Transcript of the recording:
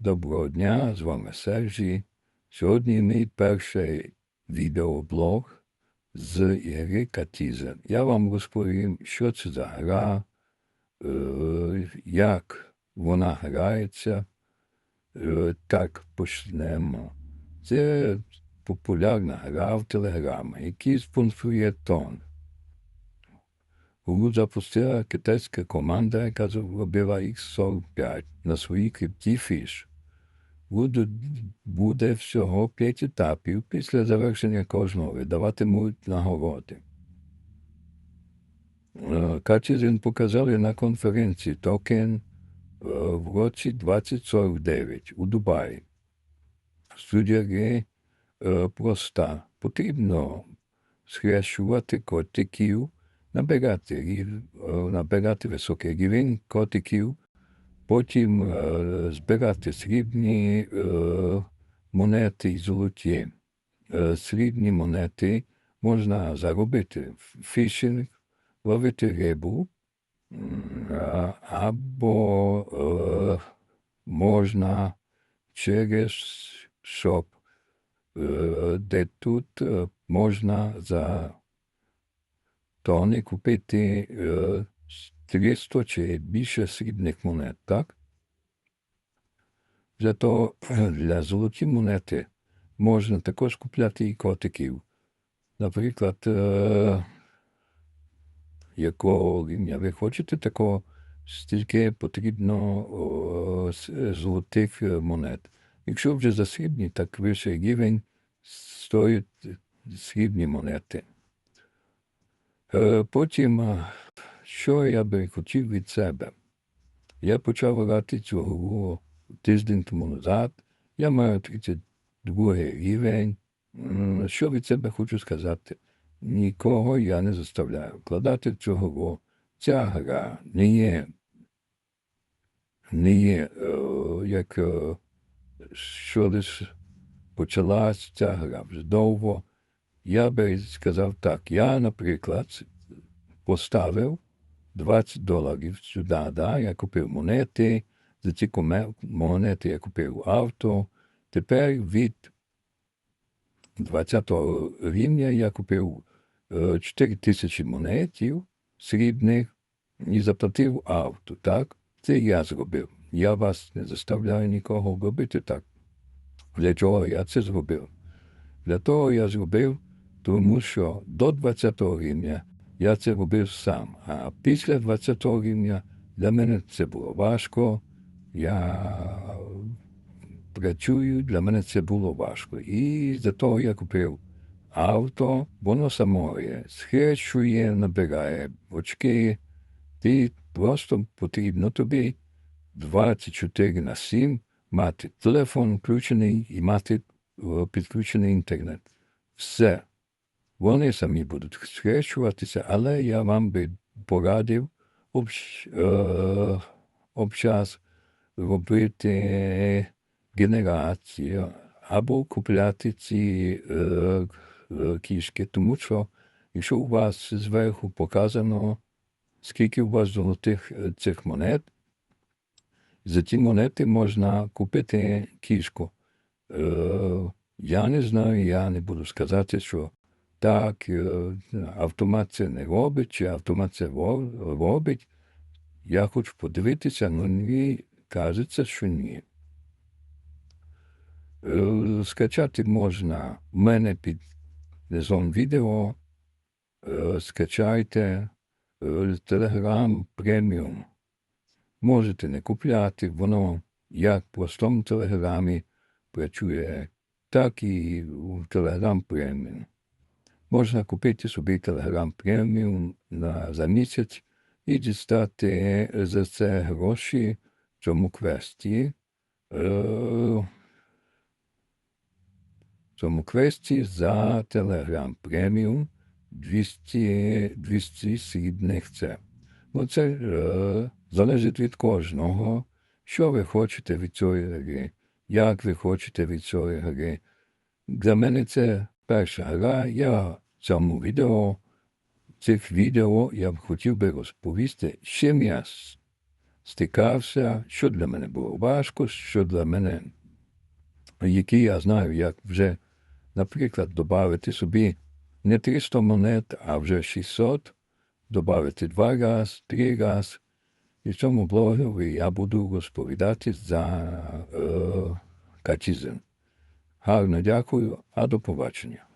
Доброго дня, з вами Сержій. Сьогодні мій перший відеоблог з ігри Катізен. Я вам розповім, що це за гра, е, як вона грається. Е, Так, почнемо. Це популярна гра в телеграмі, який спонсорує тон. Гру запустила китайська команда, яка зробила X45 на своїй крипті Fish. Буде, буде всього 5 етапів. Після завершення кожного видаватимуть нагороди. Е, показали на конференції Токен е, в році 2049 у Дубаї. Студія гри е, проста. Потрібно схрещувати котиків, е, набирати високий рівень котиків, потім збирати срібні монети і золоті. Срібні монети можна заробити фішинг, ловити рибу, або можна через шоп, де тут можна за тони купити е, 300 чи більше срібних монет, так? Зато для золоті монети можна також купляти і котиків. Наприклад, якого рівня ви хочете, такого стільки потрібно золотих монет. Якщо вже за срібні, так вищий рівень стоять срібні монети. Е, Потім, що я би хотів від себе? Я почав грати гру тиждень тому назад. Я маю 32 рівень. Що від себе хочу сказати? Нікого я не заставляю вкладати гру. Ця гра не є, не є, е, як е, що лише почалась ця гра вже довго. Я би сказав так. Я, наприклад, поставив 20 доларів сюди, да? я купив монети, за ці монети я купив авто. Тепер від 20 рівня я купив е, 4 тисячі монетів срібних і заплатив авто, так? Це я зробив. Я вас не заставляю нікого робити так. Для чого я це зробив? Для того я зробив, тому що до 20 рівня я це робив сам. А після 20 рівня для мене це було важко. Я працюю, для мене це було важко. І за того я купив авто, воно само є, схрещує, набирає очки. Ти просто потрібно тобі 24 на 7 мати телефон включений і мати підключений інтернет. Все. Вони самі будуть схрещуватися, але я вам би порадив общ, е, робити генерацію або купляти ці е, е, кішки, тому що якщо у вас зверху показано, скільки у вас золотих е, цих монет, за ці монети можна купити кішку. Е, я не знаю, я не буду сказати, що так, е, автомат це не робить, чи автомат це робить. Я хочу подивитися, але мені кажеться, що ні. Е, Скачати можна в мене під низом відео. Е, Скачайте Telegram преміум. Можете не купляти, воно як в простому телеграмі працює, так і у Telegram преміум. Можна купити собі Telegram преміум за місяць і дістати за це гроші цьому квесті. Е, цьому квесті за Telegram преміум 200, 200 срібних це. Ну, це е, залежить від кожного, що ви хочете від цієї гри, як ви хочете від цієї гри. Для мене це перша гра. Я цьому відео, цих відео я б хотів би розповісти, з чим я стикався, що для мене було важко, що для мене, які я знаю, як вже, наприклад, додати собі не 300 монет, а вже 600, додати два раз, три раз. І в цьому блогові я буду розповідати за е, катізм. Гарно дякую, а до побачення.